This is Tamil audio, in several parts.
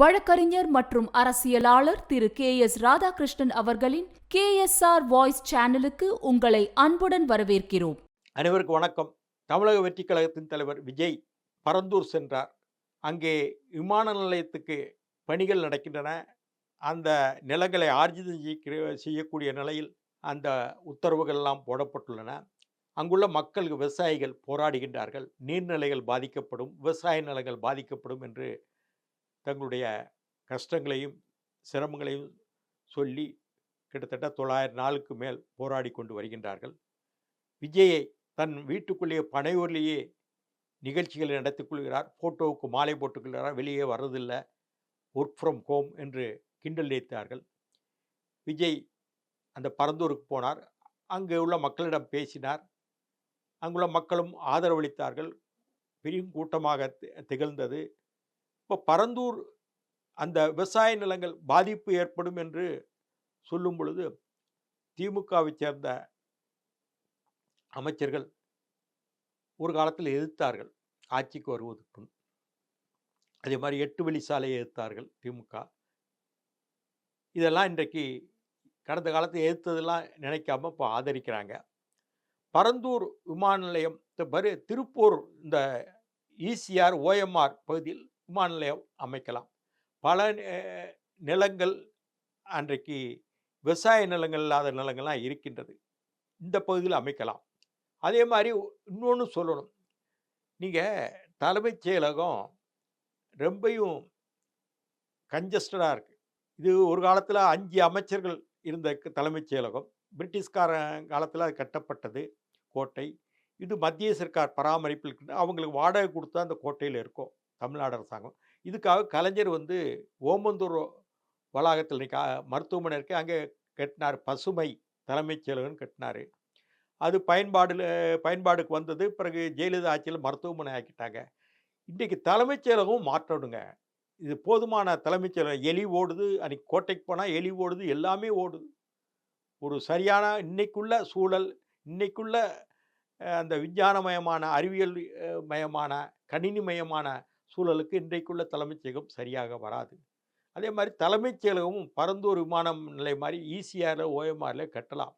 வழக்கறிஞர் மற்றும் அரசியலாளர் திரு கே எஸ் ராதாகிருஷ்ணன் அவர்களின் கே எஸ் ஆர் வாய்ஸ் சேனலுக்கு உங்களை அன்புடன் வரவேற்கிறோம். அனைவருக்கு வணக்கம். தமிழக வெற்றி கழகத்தின் தலைவர் விஜய் பரந்தூர் சென்றார். அங்கே விமான நிலையத்துக்கு பணிகள் நடக்கின்றன. அந்த நிலங்களை ஆர்ஜிதம் செய்ய- செய்யக்கூடிய நிலையில் அந்த உத்தரவுகள் எல்லாம் போடப்பட்டுள்ளன. அங்குள்ள மக்கள் விவசாயிகள் போராடுகின்றார்கள். நீர்நிலைகள் பாதிக்கப்படும் விவசாய நிலங்கள் பாதிக்கப்படும் என்று தங்களுடைய கஷ்டங்களையும் சிரமங்களையும் சொல்லி கிட்டத்தட்ட தொள்ளாயிரம் நாளுக்கு மேல் போராடி கொண்டு வருகின்றார்கள். விஜயை தன் வீட்டுக்குள்ளேயே பனையூர்லேயே நிகழ்ச்சிகளை நடத்திக் கொள்கிறார். ஃபோட்டோவுக்கு மாலை போட்டுக்கொள்கிறார் வெளியே வர்றதில்லை. ஒர்க் ஃப்ரம் ஹோம் என்று கிண்டல் நினைத்தார்கள் விஜய் அந்த பரந்தூருக்கு போனார். அங்கே உள்ள மக்களிடம் பேசினார். அங்குள்ள மக்களும் ஆதரவளித்தார்கள். பெரிய கூட்டமாக தி- திகழ்ந்தது. இப்போ பரந்தூர் அந்த விவசாய நிலங்கள் பாதிப்பு ஏற்படும் என்று சொல்லும் பொழுது திமுகவை சேர்ந்த அமைச்சர்கள் ஒரு காலத்தில் எதிர்த்தார்கள் ஆட்சிக்கு வருவதற்கு அதே மாதிரி எட்டு வழி சாலையை எதிர்த்தார்கள் திமுக. இதெல்லாம் இன்றைக்கு கடந்த காலத்தை எதிர்த்ததெல்லாம் நினைக்காம இப்போ ஆதரிக்கிறாங்க. பரந்தூர் விமான நிலையம் பரு திருப்பூர் இந்த ஈசிஆர் ஓஎம்ஆர் பகுதியில் விமான நிலையம் அமைக்கலாம். பல நிலங்கள் அன்றைக்கு விவசாய நிலங்கள் இல்லாத நிலங்கள்லாம் இருக்கின்றது. இந்த பகுதியில் அமைக்கலாம். அதே மாதிரி இன்னொன்று சொல்லணும். நீங்கள் தலைமைச் செயலகம் ரொம்பையும் கஞ்சஸ்டடாக இருக்குது இது ஒரு காலத்தில் அஞ்சு அமைச்சர்கள் இருந்த க- தலைமைச் செயலகம். பிரிட்டிஷ்காரன் காலத்தில் அது கட்டப்பட்டது கோட்டை. இது மத்திய சர்க்கார் பராமரிப்பில் அவங்களுக்கு வாடகை கொடுத்தா அந்த கோட்டையில் இருக்கும். தமிழ்நாடு அரசாங்கம். இதுக்காக கலைஞர் வந்து ஓமந்தூர் வளாகத்தில் இன்னைக்கு மருத்துவமனை இருக்கு அங்கே கட்டினார். பசுமை தலைமைச் செயலகம் கட்டினார். அது பயன்பாடில் பயன்பாடுக்கு வந்தது. பிறகு ஜெயலலிதா ஆட்சியில் மருத்துவமனை ஆக்கிட்டாங்க. இன்றைக்கு தலைமைச் செயலகம் மாற்றணுங்க. இது போதுமான தலைமைச் செயலகம். எலி ஓடுது. அன்றைக்கி கோட்டைக்கு போனால் எலி ஓடுது. எல்லாமே ஓடுது. ஒரு சரியான இன்னைக்குள்ள சூழல் இன்னைக்குள்ள அந்த விஞ்ஞானமயமான அறிவியல் அஹ், மயமான கணினிமயமான சூழலுக்கு இன்றைக்குள்ள தலைமைச் செயலகம் சரியாக வராது. அதே மாதிரி தலைமைச் செயலகமும் பரந்தூர் விமானம் நிலை மாதிரி ஈசிஆரில் ஓஎம்ஆரில் கட்டலாம்.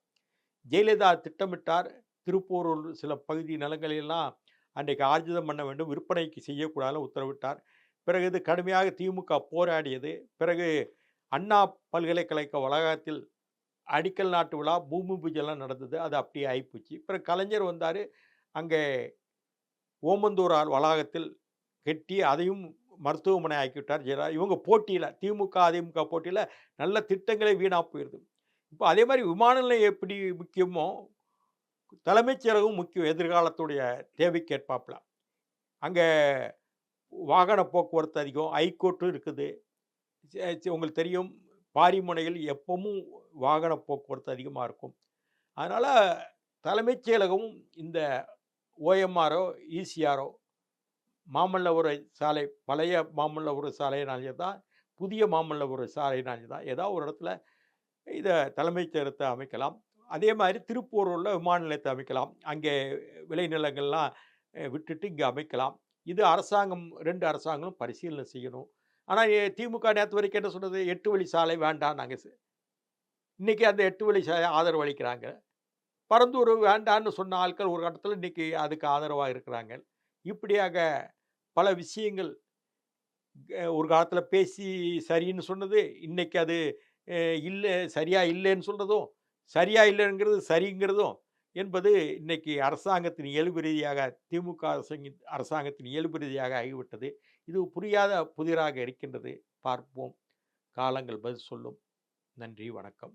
ஜெயலலிதா திட்டமிட்டார். திருப்பூரூர் சில பகுதி நிலங்களெல்லாம் அன்றைக்கு ஆர்ஜிதம் பண்ண வேண்டும். விற்பனைக்கு செய்யக்கூடாது உத்தரவிட்டார். பிறகு இது கடுமையாக திமுக போராடியது. பிறகு அண்ணா பல்கலைக்கழக வளாகத்தில் அடிக்கல் நாட்டு விழா பூமி பூஜைலாம் நடந்தது. அது அப்படியே ஆகிப்போச்சு பிறகு கலைஞர் வந்தார். அங்கே ஓமந்தூரார் வளாகத்தில் கட்டி அதையும் மருத்துவமனை ஆக்கிவிட்டார் ஜெயலலிதா இவங்க போட்டியில் திமுக அதிமுக போட்டியில் நல்ல திட்டங்களே வீணாக போயிடுது இப்போ அதே மாதிரி விமான நிலையம் எப்படி முக்கியமோ தலைமைச் செயலகம் முக்கியம் எதிர்காலத்துடைய தேவைக்கேற்பாப்பில். அங்கே வாகன போக்குவரத்து அதிகம் ஹைகோர்ட்டும் இருக்குது. உங்களுக்கு தெரியும் பாரிமுனையில் எப்பவும் வாகன போக்குவரத்து அதிகமாக இருக்கும். அதனால் தலைமைச் செயலகமும் இந்த ஓஎம்ஆரோ ஈசிஆரோ மாமல்லபுர சாலை பழைய மாமல்லபுரம் சாலையினாலே தான் புதிய மாமல்லபுரம் சாலையினாலே தான் ஏதாவது ஒரு இடத்துல இதை தலைமைச் செயலத்தை அமைக்கலாம். அதே மாதிரி திருப்பூரூரில் விமான நிலையத்தை அமைக்கலாம். அங்கே விளைநிலங்கள்லாம் விட்டுட்டு இங்கே அமைக்கலாம். இது அரசாங்கம் ரெண்டு அரசாங்கங்களும் பரிசீலனை செய்யணும். ஆனால் திமுக நேற்று வரைக்கும் என்ன சொன்னது? எட்டு வழி சாலை வேண்டாம் நாங்கள் இன்றைக்கி அந்த எட்டு வழி சாலை ஆதரவு அளிக்கிறாங்க. பரந்தூர் வேண்டான்னு சொன்ன ஆட்கள் ஒரு கட்டத்தில் இன்னைக்கு அதுக்கு ஆதரவாக இருக்கிறாங்க. இப்படியாக பல விஷயங்கள் ஒரு காலத்தில் பேசி சரின்னு சொன்னது இன்னைக்கு அது இல்லை சரியாக இல்லைன்னு சொல்கிறதும் சரியா இல்லைங்கிறது சரிங்கிறதும் என்பது இன்னைக்கு அரசாங்கத்தின் இயல்பு ரீதியாக திமுக அரசாங்க அரசாங்கத்தின் இயல்பு ரீதியாக ஆகிவிட்டது. இது புரியாத புதிராக இருக்கின்றது. பார்ப்போம். காலங்கள் பதில் சொல்லும். நன்றி வணக்கம்.